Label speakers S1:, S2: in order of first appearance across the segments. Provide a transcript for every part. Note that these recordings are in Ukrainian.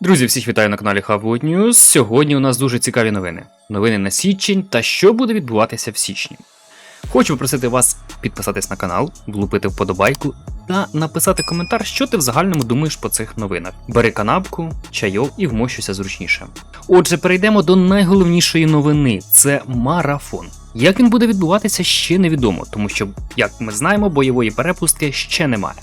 S1: Друзі, всіх вітаю на каналі Hubwood News. Сьогодні у нас дуже цікаві новини. Новини на січень та що буде відбуватися в січні. Хочу попросити вас підписатись на канал, влупити вподобайку та написати коментар, що ти в загальному думаєш по цих новинах. Бери канапку, чайов і вмощуйся зручніше. Отже, перейдемо до найголовнішої новини: це марафон. Як він буде відбуватися, ще невідомо, тому що, як ми знаємо, бойової перепустки ще немає.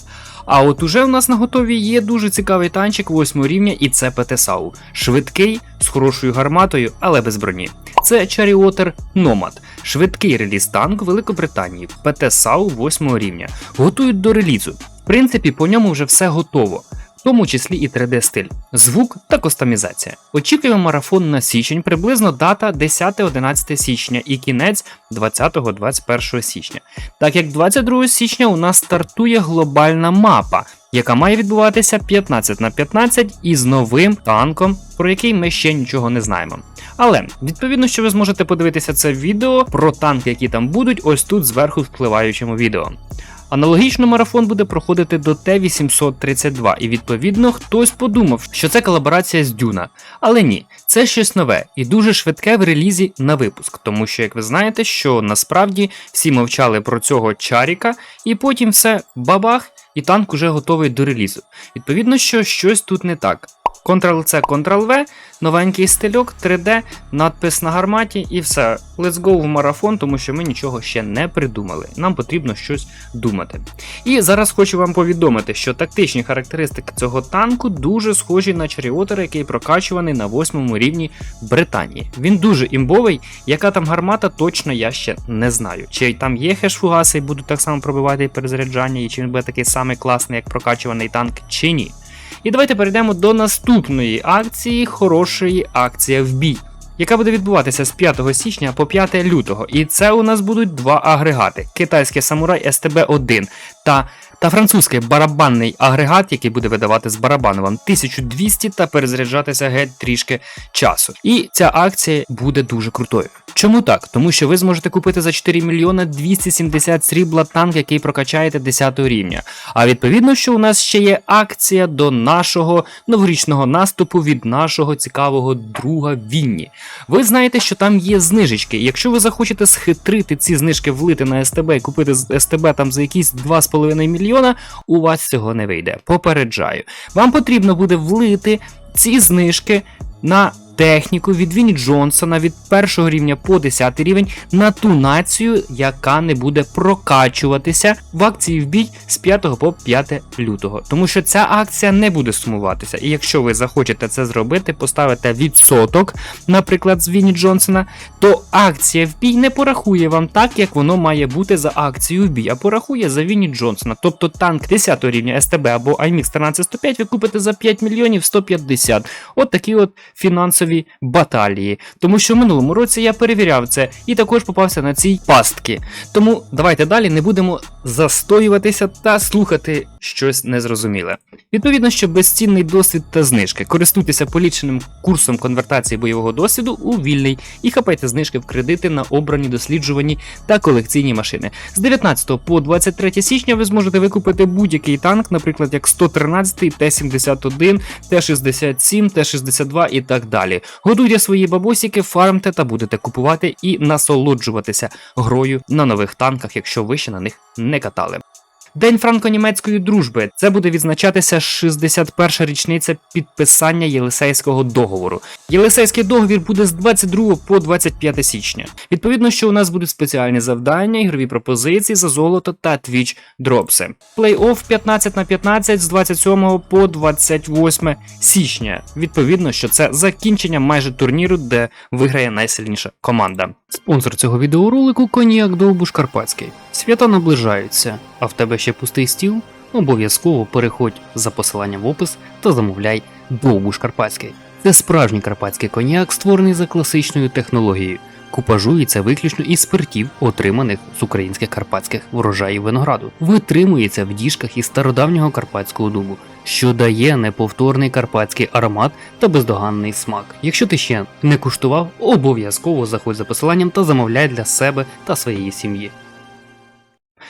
S1: А от уже в нас на готові є дуже цікавий танчик 8 рівня, і це ПТСАУ. Швидкий, з хорошою гарматою, але без броні. Це Charioter Nomad, швидкий реліз танк Великобританії, ПТСАУ 8 рівня. Готують до релізу. В принципі, по ньому вже все готово. Тому числі і 3D стиль, звук та кастомізація. Очікуємо марафон на січень, приблизно дата 10-11 січня і кінець 20-21 січня. Так як 22 січня у нас стартує глобальна мапа, яка має відбуватися 15 на 15 із новим танком, про який ми ще нічого не знаємо. Але відповідно, що ви зможете подивитися це відео про танки, які там будуть, ось тут зверху впливаючому відео. Аналогічно марафон буде проходити до Т-832, і відповідно хтось подумав, що це колаборація з Дюна. Але ні, це щось нове і дуже швидке в релізі на випуск, тому що, як ви знаєте, що насправді всі мовчали про цього чаріка, і потім все бабах, і танк уже готовий до релізу. Відповідно, що щось тут не так. Ctrl-C, Ctrl-V, новенький стильок, 3D, надпис на гарматі і все. Let's go в марафон, тому що ми нічого ще не придумали. Нам потрібно щось думати. І зараз хочу вам повідомити, що тактичні характеристики цього танку дуже схожі на Charioter, який прокачуваний на восьмому рівні Британії. Він дуже імбовий, яка там гармата, точно я ще не знаю. Чи там є хеш-фугаси і будуть так само пробивати і перезаряджання, і чи він буде такий самий класний, як прокачуваний танк, чи ні. І давайте перейдемо до наступної акції хорошої акція в бій, яка буде відбуватися з 5 січня по 5 лютого. І це у нас будуть два агрегати: китайський самурай СТБ-1 та та французький барабанний агрегат, який буде видавати з барабаном 1200 та перезаряджатися геть трішки часу. І ця акція буде дуже крутою. Чому так? Тому що ви зможете купити за 4 мільйона 270 срібла танк, який прокачаєте 10 рівня. А відповідно, що у нас ще є акція до нашого новорічного наступу від нашого цікавого друга Вінні. Ви знаєте, що там є знижечки. Якщо ви захочете схитрити ці знижки влити на СТБ і купити СТБ там за якісь 2,5 мільйона, у вас цього не вийде. Попереджаю. Вам потрібно буде влити ці знижки на техніку від Вінні Джонсона від першого рівня по 10 рівень на ту націю, яка не буде прокачуватися в акції в бій з 5 по 5 лютого. Тому що ця акція не буде сумуватися. І якщо ви захочете це зробити, поставите відсоток, наприклад, з Вінні Джонсона, то акція в бій не порахує вам так, як воно має бути за акцію в бій, а порахує за Вінні Джонсона. Тобто танк 10 рівня СТБ або IMX 1305 ви купите за 5 мільйонів 150. От такі от фінансові баталії. Тому що в минулому році я перевіряв це і також попався на цій пастки. Тому давайте далі не будемо застоюватися та слухати щось незрозуміле. Відповідно, що безцінний досвід та знижки. Користуйтеся поліченим курсом конвертації бойового досвіду у вільний і хапайте знижки в кредити на обрані досліджувані та колекційні машини. З 19 по 23 січня ви зможете викупити будь-який танк, наприклад, як 113, Т-71, Т-67, Т-62 і так далі. Годуйте свої бабосіки, фармте та будете купувати і насолоджуватися грою на нових танках, якщо ви ще на них не Kanekatalle. День франко-німецької дружби. Це буде відзначатися 61-ша річниця підписання Єлисейського договору. Єлисейський договір буде з 22 по 25 січня. Відповідно, що у нас будуть спеціальні завдання, ігрові пропозиції за золото та твіч дропси. Плей-офф 15 на 15 з 27 по 28 січня. Відповідно, що це закінчення майже турніру, де виграє найсильніша команда. Спонсор цього відеоролику Коньяк Довбуш Карпатський. Свята наближаються, а в тебе ще пустий стіл? Обов'язково переходь за посиланням в опис та замовляй Довбуш Карпатський. Це справжній карпатський коньяк, створений за класичною технологією. Купажується виключно із спиртів, отриманих з українських карпатських врожаїв винограду. Витримується в діжках із стародавнього карпатського дубу, що дає неповторний карпатський аромат та бездоганний смак. Якщо ти ще не куштував, обов'язково заходь за посиланням та замовляй для себе та своєї сім'ї.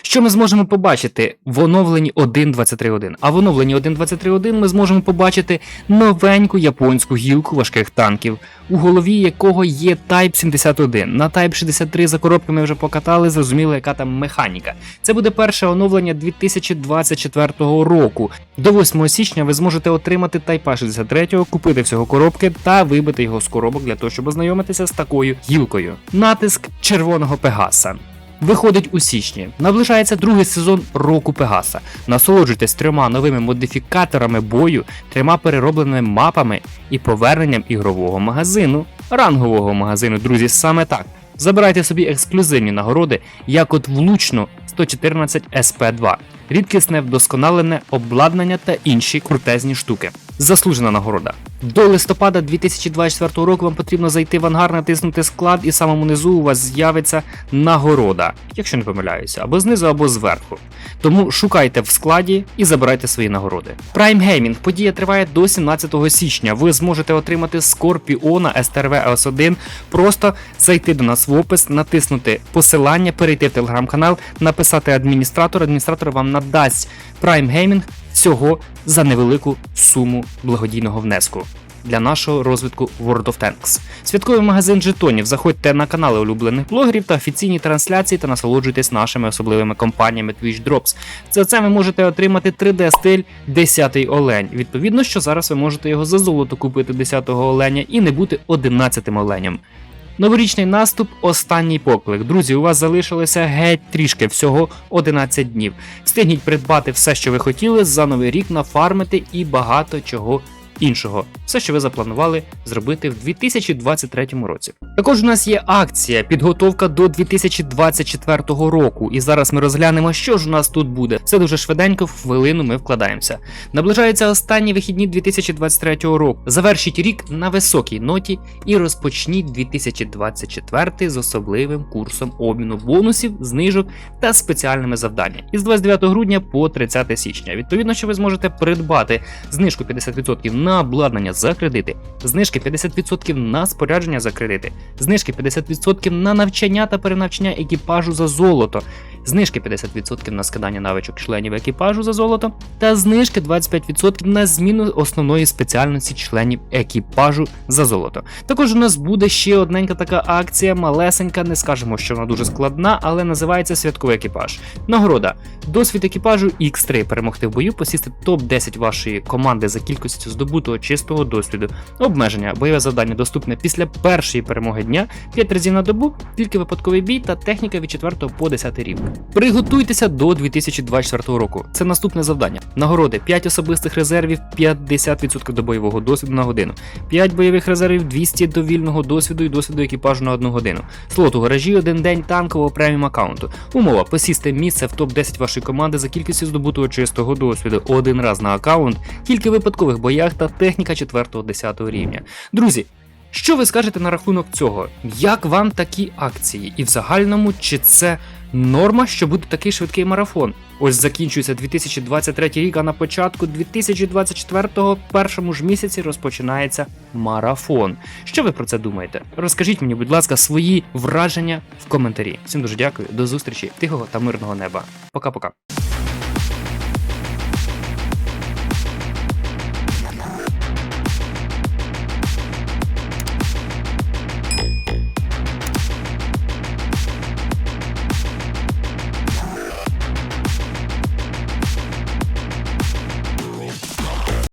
S1: Що ми зможемо побачити в оновленні 1.23.1? А в оновленні 1.23.1 ми зможемо побачити новеньку японську гілку важких танків, у голові якого є Type 71. На Type 63 за коробками вже покатали, зрозуміли, яка там механіка. Це буде перше оновлення 2024 року. До 8 січня ви зможете отримати Type 63, купити всього коробки та вибити його з коробок для того, щоб ознайомитися з такою гілкою. Натиск червоного Пегаса. Виходить у січні. Наближається другий сезон року Пегаса. Насолоджуйтесь трьома новими модифікаторами бою, трьома переробленими мапами і поверненням ігрового магазину, рангового магазину, друзі, саме так. Забирайте собі ексклюзивні нагороди, як от влучно 114 SP2, рідкісне вдосконалене обладнання та інші крутезні штуки. Заслужена нагорода. До листопада 2024 року вам потрібно зайти в ангар, натиснути склад, і самому низу у вас з'явиться нагорода, якщо не помиляюся, або знизу, або зверху. Тому шукайте в складі і забирайте свої нагороди. Prime Gaming подія триває до 17 січня. Ви зможете отримати Скорпіона STRV S1, просто зайти до нас в опис, натиснути посилання, перейти в телеграм-канал, написати адміністратор. Адміністратор вам надасть Prime Gaming всього за невелику суму благодійного внеску. Для нашого розвитку World of Tanks. Святковий магазин жетонів. Заходьте на канали улюблених блогерів та офіційні трансляції та насолоджуйтесь нашими особливими компаніями Twitch Drops. За це ви можете отримати 3D-стиль 10 олень. Відповідно, що зараз ви можете його за золото купити 10-го оленя і не бути 11-м оленем. Новорічний наступ останній поклик. Друзі, у вас залишилося геть трішки, всього 11 днів. Встигніть придбати все, що ви хотіли, за новий рік нафармити і багато чого іншого. Все, що ви запланували зробити в 2023 році. Також у нас є акція підготовка до 2024 року. І зараз ми розглянемо, що ж у нас тут буде. Все дуже швиденько, в хвилину ми вкладаємося. Наближаються останні вихідні 2023 року. Завершіть рік на високій ноті і розпочніть 2024 з особливим курсом обміну бонусів, знижок та спеціальними завданнями. Із 29 грудня по 30 січня. Відповідно, що ви зможете придбати знижку 50% на обладнання за кредити, знижки 50% на спорядження за кредити, знижки 50% на навчання та перенавчання екіпажу за золото, знижки 50% на скидання навичок членів екіпажу за золото, та знижки 25% на зміну основної спеціальності членів екіпажу за золото. Також у нас буде ще одненька така акція, малесенька, не скажемо, що вона дуже складна, але називається святковий екіпаж. Нагорода. Досвід екіпажу X3 перемогти в бою, посісти топ-10 вашої команди за кількістю здобутого чистого досвіду. Обмеження. Бойове завдання доступне після першої перемоги дня, 5 разів на добу, тільки випадковий бій та техніка від 4 по 10 рівень. Приготуйтеся до 2024 року. Це наступне завдання. Нагороди 5 особистих резервів, 50% до бойового досвіду на годину, 5 бойових резервів, 200 до вільного досвіду і досвіду екіпажу на 1 годину. Слот у гаражі, один день танкового преміум аккаунту. Умова посісти місце в топ-10 вашої команди за кількістю здобутого чистого досвіду один раз на аккаунт, тільки випадкових боях та техніка 4-10 рівня. Друзі. Що ви скажете на рахунок цього? Як вам такі акції? І в загальному, чи це норма, що буде такий швидкий марафон? Ось закінчується 2023 рік, а на початку 2024-го першому ж місяці розпочинається марафон. Що ви про це думаєте? Розкажіть мені, будь ласка, свої враження в коментарі. Всім дуже дякую, до зустрічі, тихого та мирного неба. Пока-пока.